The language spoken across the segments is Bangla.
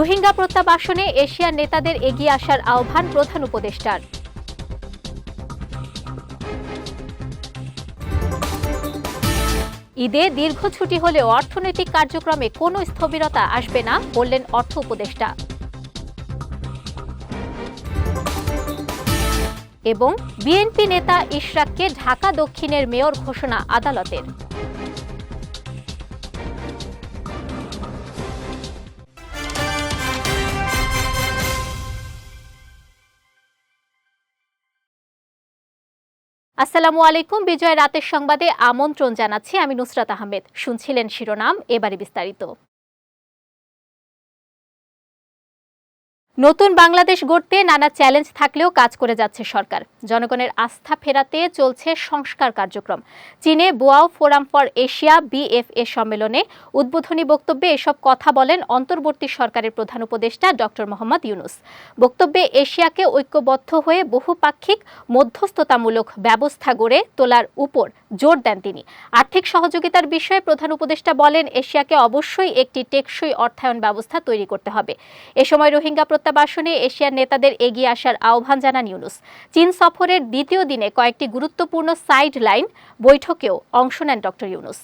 রোহিঙ্গা প্রত্যাবাসনে এশিয়ার নেতাদের এগিয়ে আসার আহ্বান প্রধান উপদেষ্টার। ঈদে দীর্ঘ ছুটি হলেও অর্থনৈতিক কার্যক্রমে কোনো স্থবিরতা আসবে না বললেন অর্থ উপদেষ্টা। এবং বিএনপি নেতা ইশরাককে ঢাকা দক্ষিণের মেয়র ঘোষণা আদালতের। আসসালামু আলাইকুম। বিজয় রাতের সংবাদে আমন্ত্রণ জানাচ্ছি আমি নুসরাত আহমেদ। শুনছিলেন শিরোনাম এবারে বিস্তারিত। নতুন বাংলাদেশ গড়তে নানা চ্যালেঞ্জ থাকলেও কাজ করে যাচ্ছে সরকার। জনগণের আস্থা ফেরাতে চলছে সংস্কার কার্যক্রম। চীনে Boao forum for Asia, BFA সম্মেলনে উদ্বোধনী বক্তব্যে এসব কথা বলেন অন্তর্বর্তী সরকারের প্রধান উপদেষ্টা ডক্টর মোহাম্মদ ইউনুস। বক্তব্যে এশিয়াকে ঐক্যবদ্ধ হয়ে বহুপাক্ষিক মধ্যস্থতামূলক ব্যবস্থা গড়ে তোলার উপর জোর দেন তিনি। আর্থিক সহযোগিতার বিষয়ে প্রধান উপদেষ্টা বলেন, এশিয়াকে অবশ্যই একটি টেকসই অর্থায়ন ব্যবস্থা তৈরি করতে হবে। এ সময় রোহিঙ্গা প্রত্যাবাসনে এশিয়ার নেতাদের এগিয়ে আসার আহ্বান জানান ইউনুস। চীন সফরের দ্বিতীয় দিনে কয়েকটি গুরুত্বপূর্ণ সাইড লাইন বৈঠকেও অংশ নেন ডক্টর ইউনুস।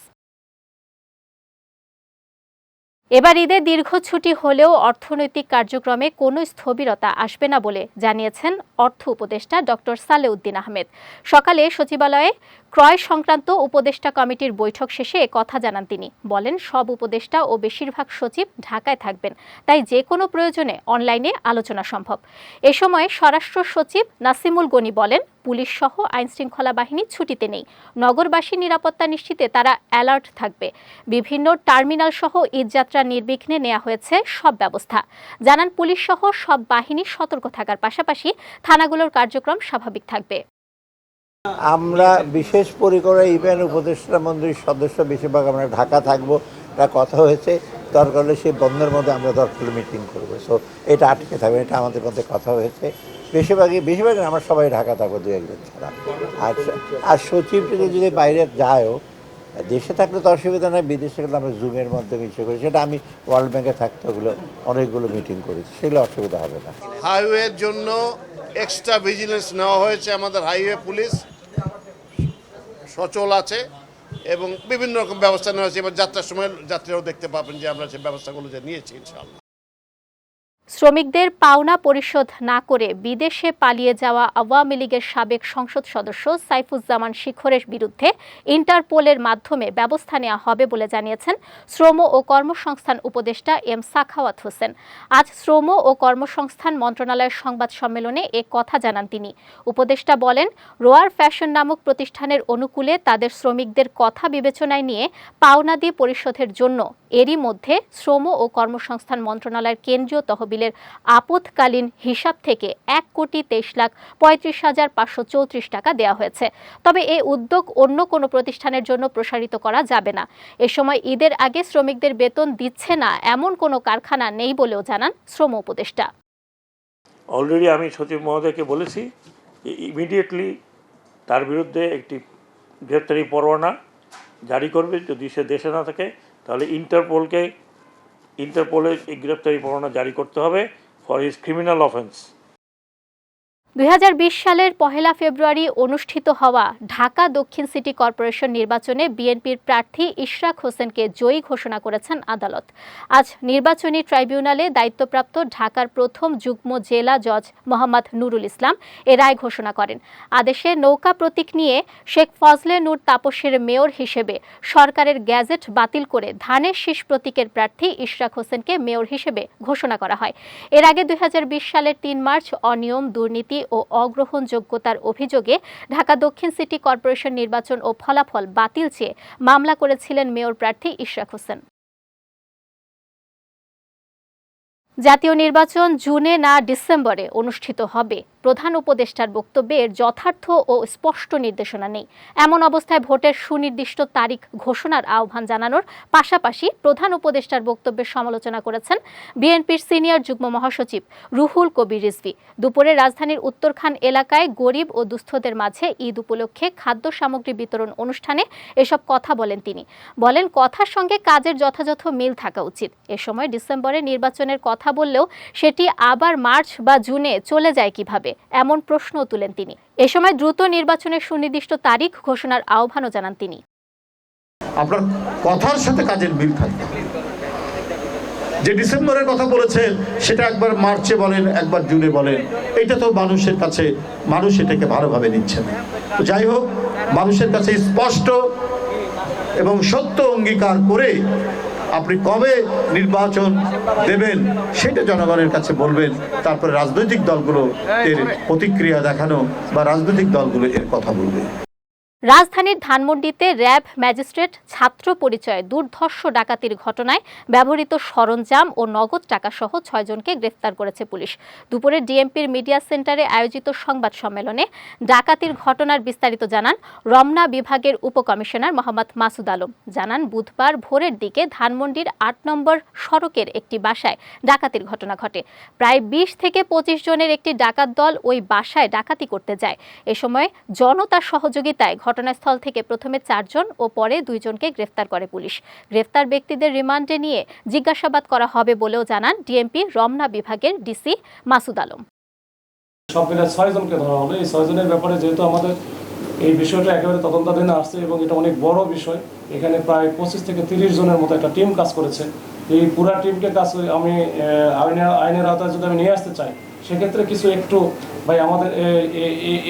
এবার ঈদে দীর্ঘ ছুটি হলেও অর্থনৈতিক কার্যক্রমে কোনো স্থবিরতা আসবে না বলে জানিয়েছেন অর্থ উপদেষ্টা ডক্টর সালেউদ্দিন আহমেদ। সকালে সচিবালয়ে ক্রয় সংক্রান্ত উপদেষ্টা কমিটির বৈঠক শেষে কথা জানান তিনি। বলেন, সব উপদেষ্টা ও বেশিরভাগ সচিব ঢাকায় থাকবেন। তাই যে কোনো প্রয়োজনে অনলাইনে আলোচনা সম্ভব। এ সময় স্বরাষ্ট্র সচিব নাসিমুল গনি বলেন পুলিশ সহ আইনশৃঙ্খলা বাহিনী ছুটিতে নেই। নগরবাসীর নিরাপত্তা নিশ্চিতে তারা অ্যালার্ট থাকবে। বিভিন্ন টার্মিনাল সহ ঈদযাত্রা নির্বিঘ্নে নেওয়া হয়েছে সব ব্যবস্থা। জানান পুলিশ সহ সব বাহিনী সতর্ক থাকার পাশাপাশি থানাগুলোর কার্যক্রম স্বাভাবিক থাকবে। আমরা বিশেষ পরিকরে ইভেন উপদেষ্টা মন্ত্রীর সদস্য বেশিরভাগ আমরা ঢাকা থাকব। এটা কথা হয়েছে, দরকার হলে সেই বন্ধের মধ্যে আমরা দরকার মিটিং করব। সো এটা আটকে থাকবে, এটা আমাদের মধ্যে কথা হয়েছে। বেশিরভাগই বেশিরভাগ আমরা সবাই ঢাকা থাকব দু একজন ছাড়া। আর আর সচিব যদি বাইরে যায়ও, দেশে থাকলে তো অসুবিধা নয় বিদেশে গেলে আমরা জুমের মাধ্যমে ইসে করি। সেটা আমি ওয়ার্ল্ড ব্যাংকে থাকতে ওগুলো অনেকগুলো মিটিং করেছি, সেগুলো অসুবিধা হবে না। হাইওয়ের জন্য এক্সট্রা ভিজিলেন্স নেওয়া হয়েছে আমাদের হাইওয়ে পুলিশ সচল আছে এবং বিভিন্ন রকম ব্যবস্থা নেওয়া হয়েছে। এবার যাত্রার সময় যাত্রীরাও দেখতে পাবেন যে আমরা সেই ব্যবস্থাগুলো যে নিয়েছি, ইনশাআল্লাহ। শ্রমিকদের পাওনা পরিশোধ না করে বিদেশে পালিয়ে যাওয়া আওয়ামী লীগের সাবেক সংসদ সদস্য সাইফুজ্জামান শিখরের বিরুদ্ধে ইন্টারপোলের মাধ্যমে ব্যবস্থা নেওয়া হবে বলে জানিয়েছেন শ্রম ও কর্মসংস্থান উপদেষ্টা এম সাখাওয়াত হোসেন। আজ শ্রম ও কর্মসংস্থান মন্ত্রণালয়ের সংবাদ সম্মেলনে এ কথা জানান তিনি। উপদেষ্টা বলেন, রোয়ার ফ্যাশন নামক প্রতিষ্ঠানের অনুকূলে তাদের শ্রমিকদের কথা বিবেচনায় নিয়ে পাওনা দিয়ে পরিশোধের জন্য এরই মধ্যে শ্রম ও কর্মসংস্থান মন্ত্রণালয়ের কেন্দ্রীয় তহবিলের আপৎকালীন হিসাব থেকে এক কোটি তেইশ লাখ পঁয়ত্রিশ হাজার পাঁচশো চৌত্রিশ টাকা দেওয়া হয়েছে। তবে এই উদ্যোগ অন্য কোনো প্রতিষ্ঠানের জন্য প্রসারিত করা যাবে না। এ সময় ঈদের আগে শ্রমিকদের বেতন দিচ্ছে না এমন কোনো কারখানা নেই বলেও জানান শ্রম উপদেষ্টা। অলরেডি আমি সচিব মহোদয়কে বলেছি যে ইমিডিয়েটলি তার বিরুদ্ধে একটি গ্রেপ্তারি পরোয়ানা জারি করবে যদি সে দেশে না থাকে। তাহলে ইন্টারপোলকে ইন্টারপোলের গ্রেপ্তারি পরোয়ানা জারি করতে হবে ফর হিজ ক্রিমিনাল অফেন্স দুই হাজার বিশ সালের পহেলা ফেব্রুয়ারি অনুষ্ঠিত হওয়া ঢাকা দক্ষিণ সিটি কর্পোরেশন নির্বাচনে বিএনপির প্রার্থী ইশরাক হোসেনকে জয়ী ঘোষণা করেছেন আদালত। আজ নির্বাচনী ট্রাইব্যুনালে দায়িত্বপ্রাপ্ত ঢাকার প্রথম যুগ্ম জেলা জজ মোহাম্মদ নুরুল ইসলাম এ রায় ঘোষণা করেন। আদেশে নৌকা প্রতীক নিয়ে শেখ ফজলে নূর তাপসের মেয়র হিসেবে সরকারের গ্যাজেট বাতিল করে ধানের শীষ প্রতীকের প্রার্থী ইশরাক হোসেনকে মেয়র হিসেবে ঘোষণা করা হয়। এর আগে দুই হাজার বিশ সালের তিন মার্চ অনিয়ম, দুর্নীতি ও অগ্রহণযোগ্যতার অভিযোগে ঢাকা দক্ষিণ সিটি কর্পোরেশন নির্বাচন ও ফলাফল বাতিল চেয়ে মামলা করেছিলেন মেয়র প্রার্থী ইশরাক হোসেন। জাতীয় নির্বাচন জুনে না ডিসেম্বরে অনুষ্ঠিত হবে। প্রধান উপদেষ্টার বক্তব্যে এর যথার্থ ও স্পষ্ট নির্দেশনা নেই। এমন অবস্থায় ভোটের সুনির্দিষ্ট তারিখ ঘোষণার আহ্বান জানানোর পাশাপাশি প্রধান উপদেষ্টার বক্তব্যের সমালোচনা করেছেন বিএনপির সিনিয়র যুগ্ম মহাসচিব রুহুল কবির রিজভি। দুপুরে রাজধানীর উত্তরখান এলাকায় গরিব ও দুস্থদের মাঝে ঈদ উপলক্ষে খাদ্য সামগ্রী বিতরণ অনুষ্ঠানে এসব কথা বলেন তিনি। বলেন, কথার সঙ্গে কাজের যথাযথ মিল থাকা উচিত। এ সময় ডিসেম্বরে নির্বাচনের কথা কথা বললেও সেটি আবার মার্চ বা জুনে চলে যায় কীভাবে, এমন প্রশ্নও তুলেন তিনি। এ সময় দ্রুত নির্বাচনের সুনির্দিষ্ট তারিখ ঘোষণার আহ্বানও জানান তিনি। আপনার কথার সাথে কাজের মিল থাকবে। যে ডিসেম্বরের কথা বলেছেন, সেটা একবার মার্চে বলেন, একবার জুনে বলেন, এটা তো মানুষের কাছে, মানুষ এটাকে ভালোভাবে নিচ্ছে না। তো যাই হোক, মানুষের কাছে স্পষ্ট এবং সত্য অঙ্গীকার করে আপনি কবে নির্বাচন দেবেন সেটা জনগণের কাছে বলবেন, তারপরে রাজনৈতিক দলগুলো এর প্রতিক্রিয়া দেখানো বা রাজনৈতিক দলগুলো এর কথা বলবে। রাজধানীর ধানমন্ডিতে র্যাব ম্যাজিস্ট্রেট ছাত্র পরিচয়ে দুর্ধর্ষ ডাকাতির ঘটনায় ব্যবহৃত সরঞ্জাম ও নগদ টাকা সহ ছয়জনকে গ্রেফতার করেছে পুলিশ। দুপুরে ডিএমপির মিডিয়া সেন্টারে আয়োজিত সংবাদ সম্মেলনে ডাকাতির ঘটনার বিস্তারিত জানান রমনা বিভাগের উপকমিশনার মোহাম্মদ মাসুদ আলম। জানান, বুধবার ভোরের দিকে ধানমন্ডির আট নম্বর সড়কের একটি বাসায় ডাকাতির ঘটনা ঘটে। প্রায় বিশ থেকে পঁচিশ জনের একটি ডাকাত দল ওই বাসায় ডাকাতি করতে যায়। এ সময় জনতার সহযোগিতায় ঘটনাস্থল থেকে প্রথমে চারজন ও পরে দুইজনকে গ্রেফতার করে পুলিশ। গ্রেফতার ব্যক্তিদের রিমান্ডে নিয়ে জিজ্ঞাসাবাদ করা হবে বলেও জানান ডিএমপি রমনা বিভাগের ডিসি মাসুদ আলম। সব মিলে ছয়জনকে ধরা হলো। এই ছয়জনের ব্যাপারে যেহেতু আমাদের এই বিষয়টা একেবারে তদন্তাধীনে আসছে এবং এটা অনেক বড় বিষয়, এখানে প্রায় পঁচিশ থেকে তিরিশ জনের মতো একটা টিম কাজ করেছে। এই পুরা টিমকে কাজ আমি আইনের আওতায় যদি আমি নিয়ে আসতে চাই সেক্ষেত্রে কিছু একটু, ভাই, আমাদের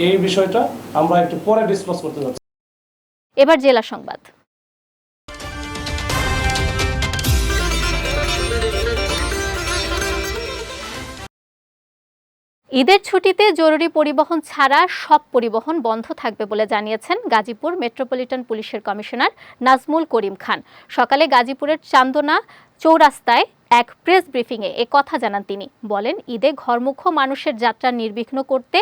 এই বিষয়টা আমরা একটু পরে ডিসকাস করতে যাচ্ছি। এবার জেলা সংবাদ। ঈদের ছুটিতে জরুরি পরিবহন ছাড়া সব পরিবহন বন্ধ থাকবে বলে জানিয়েছেন গাজীপুর মেট্রোপলিটন পুলিশের কমিশনার নাজমুল করিম খান। সকালে গাজীপুরের চান্দনা চৌরাস্তায় এক প্রেস ব্রিফিংয়ে এ কথা জানান তিনি। বলেন, ঈদে ঘরমুখ মানুষের যাত্রা নির্বিঘ্ন করতে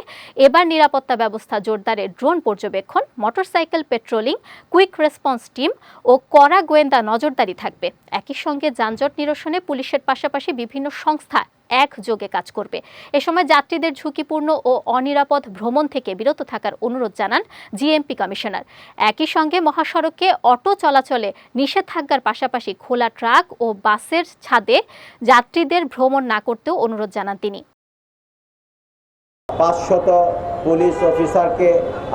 এবার নিরাপত্তা ব্যবস্থা জোরদারে ড্রোন পর্যবেক্ষণ, motorcycle patrolling, quick response team ও কড়া গোয়েন্দা নজরদারি থাকবে। একই সঙ্গে যানজট নিরসনে পুলিশের পাশাপাশি বিভিন্ন সংস্থা একযোগে কাজ করবে। এ সময় যাত্রীদের ঝুঁকিপূর্ণ ও অনিরাপদ ভ্রমণ থেকে বিরত থাকার অনুরোধ জানান জিএমপি কমিশনার। একই সঙ্গে মহাসড়কে অটো চলাচলে নিষেধাজ্ঞার পাশাপাশি খোলা ট্রাক ও বাসের ছাদে যাত্রীদের ভ্রমণ না করতেও অনুরোধ জানান তিনি। পাঁচশত পুলিশ অফিসারকে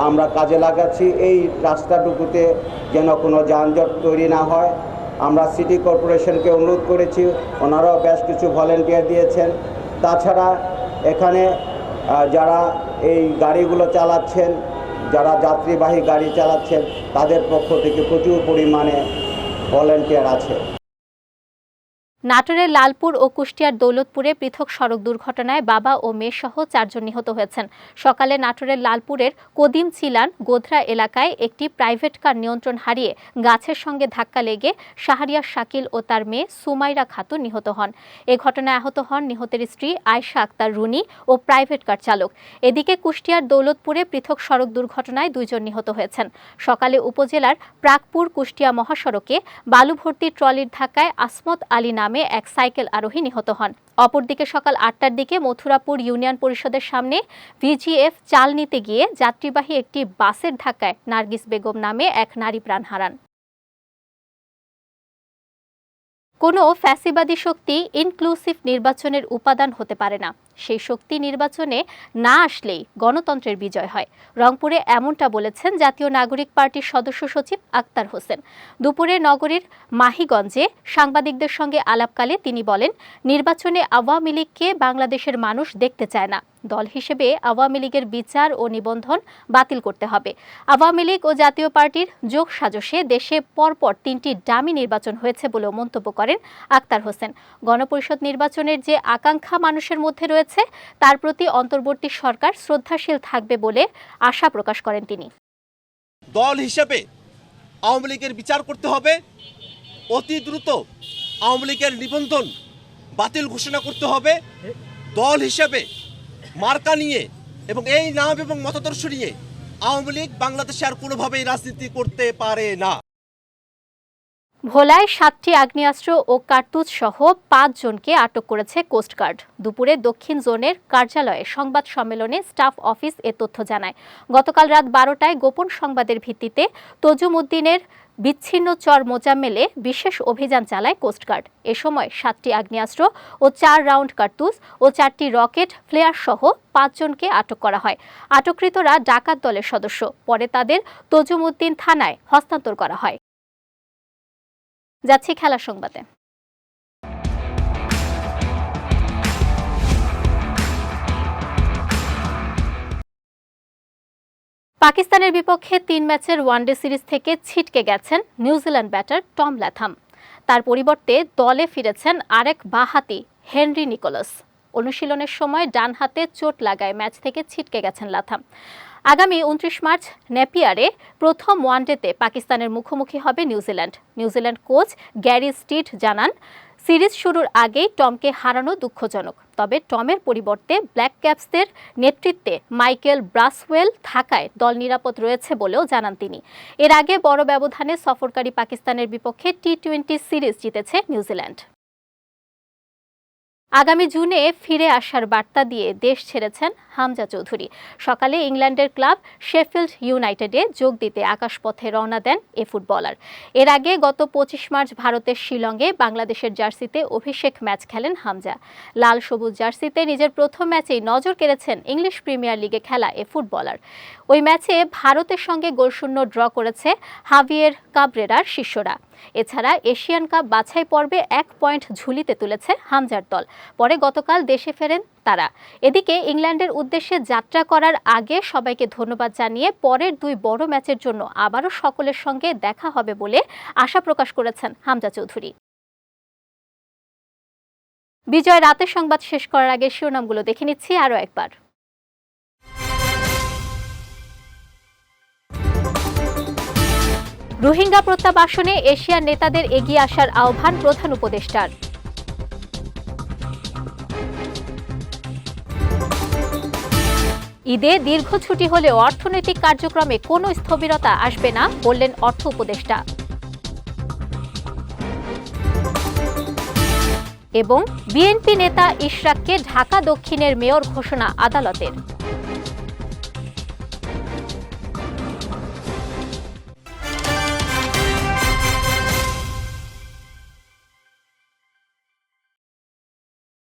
আমরা কাজে লাগাচ্ছি। এই রাস্তাটুকুতে যেন কোনো যানজট তৈরি না হয়। আমরা সিটি কর্পোরেশনকে অনুরোধ করেছি, ওনারাও বেশ কিছু ভলেন্টিয়ার দিয়েছেন। তাছাড়া এখানে যারা এই গাড়িগুলো চালাচ্ছেন, যারা যাত্রীবাহী গাড়ি চালাচ্ছেন, তাদের পক্ষ থেকে প্রচুর পরিমাণে ভলেন্টিয়ার আছে। নাটোরের লালপুর ও কুষ্টিয়ার দৌলতপুরে পৃথক সড়ক দুর্ঘটনায় বাবা ও মেয়েসহ চারজন নিহত হয়েছেন। সকালে নাটোরের লালপুরের কদিম চিলান গোধরা এলাকায় একটি প্রাইভেট কার নিয়ন্ত্রণ হারিয়ে গাছের সঙ্গে ধাক্কা লেগে শাহরিয়ার শাকিল ও তার মেয়ে সুমাইরা খাতুন নিহত হন। এ ঘটনায় আহত হন নিহতের স্ত্রী আয়শা আক্তার রুনি ও প্রাইভেট কার চালক। এদিকে কুষ্টিয়ার দৌলতপুরে পৃথক সড়ক দুর্ঘটনায় দুইজন নিহত হয়েছেন। সকালে উপজেলার প্রাকপুর কুষ্টিয়া মহাসড়কে বালুভর্তি ট্রলির ধাক্কায় আসমত আলী নামে এক সাইকেল আরোহী নিহত হন। অপরদিকে সকাল আটটার দিকে মথুরাপুর ইউনিয়ন পরিষদের সামনে ভিজিএফ চাল নিতে গিয়ে যাত্রীবাহী একটি বাসের ধাক্কায় নার্গিস বেগম নামে এক নারী প্রাণ হারান। কোনো ফ্যাসিবাদী শক্তি ইনক্লুসিভ নির্বাচনের উপাদান হতে পারে না। সেই শক্তি নির্বাচনে না আসলেই গণতন্ত্রের বিজয় হয়। রংপুরে এমনটা বলেছেন জাতীয় নাগরিক পার্টির সদস্য সচিব আক্তার হোসেন। দুপুরে নগরীর মাহিগঞ্জে সাংবাদিকদের সঙ্গে আলাপকালে তিনি বলেন, নির্বাচনে আওয়ামী লীগকে বাংলাদেশের মানুষ দেখতে চায় না। দল হিসেবে আওয়ামী লীগের বিচার ও নিবন্ধন বাতিল করতে হবে। আওয়ামী লীগ ও জাতীয় পার্টির যোগ সাজসে দেশে পরপর তিনটি ডামি নির্বাচন হয়েছে বলেও মন্তব্য করেন আক্তার হোসেন। গণপরিষদ নির্বাচনের যে আকাঙ্ক্ষা মানুষের মধ্যে রয়েছে তার প্রতি অন্তর্বর্তী সরকার শ্রদ্ধাশীল থাকবে বলে আশা প্রকাশ করেন তিনি। দল হিসেবে আওয়ামী লীগের বিচার করতে হবে, অতি দ্রুত আওয়ামী লীগের নিবন্ধন বাতিল ঘোষণা করতে হবে। দল হিসেবে মার্কা নিয়ে এবং এই নাম এবং মতাদর্শ নিয়ে আওয়ামী লীগ বাংলাদেশে আর কোনোভাবেই রাজনীতি করতে পারে না। ভোলায় সাতটি আগ্নেয়াস্ত্র ও কার্তুজ সহ পাঁচজনকে আটক করেছে কোস্টগার্ড দুপুরে দক্ষিণ জোনের কার্যালয়ে সংবাদ সম্মেলনে স্টাফ অফিস এ তথ্য জানায়। গতকাল রাত বারোটায় গোপন সংবাদের ভিত্তিতে তজুমুদ্দিনের বিচ্ছিন্ন চর মোজাম্মেলে বিশেষ অভিযান চালায় কোস্টগার্ড এ সময় সাতটি আগ্নেয়াস্ত্র ও চার রাউন্ড কার্তুজ ও চারটি রকেট ফ্লেয়ার সহ পাঁচজনকে আটক করা হয়। আটককৃতরা ডাকাত দলের সদস্য। পরে তাদের তজুমুদ্দিন থানায় হস্তান্তর করা হয়। যাচ্ছি খেলা সংবাদে। পাকিস্তানের বিপক্ষে তিন ম্যাচের ওয়ানডে সিরিজ থেকে ছিটকে গেছেন নিউজিল্যান্ড ব্যাটার টম ল্যাথাম। তার পরিবর্তে দলে ফিরেছেন আরেক বাহাতি হেনরি নিকোলাস। অনুশীলনের সময় ডান হাতে চোট লাগায় ম্যাচ থেকে ছিটকে গেছেন লাথাম আগামী উনত্রিশ মার্চ নেপিয়ারে প্রথম ওয়ানডেতে পাকিস্তানের মুখোমুখি হবে New Zealand New Zealand coach Gary Stead জানান, সিরিজ শুরুর আগেই টমকে হারানো দুঃখজনক। তবে টমের পরিবর্তে ব্ল্যাক ক্যাপসদের নেতৃত্বে মাইকেল ব্রাসওয়েল থাকায় দল নিরাপদ রয়েছে বলেও জানান তিনি। এর আগে বড় ব্যবধানে সফরকারী পাকিস্তানের বিপক্ষে টি টোয়েন্টি সিরিজ জিতেছে নিউজিল্যান্ড আগামী জুনে ফিরে আসার বার্তা দিয়ে দেশ ছেড়েছেন হামজা চৌধুরী। সকালে ইংল্যান্ডের ক্লাব শেফিল্ড ইউনাইটেডে যোগ দিতে আকাশপথে রওনা দেন এ ফুটবলার। এর আগে গত পঁচিশ মার্চ ভারতের শিলংয়ে বাংলাদেশের জার্সিতে অভিষেক ম্যাচ খেলেন হামজা। লাল সবুজ জার্সিতে নিজের প্রথম ম্যাচেই নজর কেড়েছেন ইংলিশ প্রিমিয়ার লিগে খেলা এ ফুটবলার। ওই ম্যাচে ভারতের সঙ্গে গোলশূন্য ড্র করেছে হাভিয়ের কাবরেরার শিষ্যরা। এছাড়া এশিয়ান কাপ বাছাই পর্বে এক পয়েন্ট ঝুলিতে তুলেছে হামজার দল। পরে গতকাল দেশে ফেরেন তারা। এদিকে ইংল্যান্ডের উদ্দেশ্যে যাত্রা করার আগে সবাইকে ধন্যবাদ জানিয়ে পরের দুই বড় ম্যাচের জন্য আবারও সকলের সঙ্গে দেখা হবে বলে আশা প্রকাশ করেছেন হামজা চৌধুরী। বিজয় রাতের সংবাদ শেষ করার আগে শিরোনামগুলো দেখে নিচ্ছি আরও একবার। রোহিঙ্গা প্রত্যাবাসনে এশিয়ার নেতাদের এগিয়ে আসার আহ্বান প্রধান উপদেষ্টার। ঈদে দীর্ঘ ছুটি হলেও অর্থনৈতিক কার্যক্রমে কোনো স্থবিরতা আসবে না বললেন অর্থ উপদেষ্টা। এবং বিএনপি নেতা ইশরাককে ঢাকা দক্ষিণের মেয়র ঘোষণা আদালতের।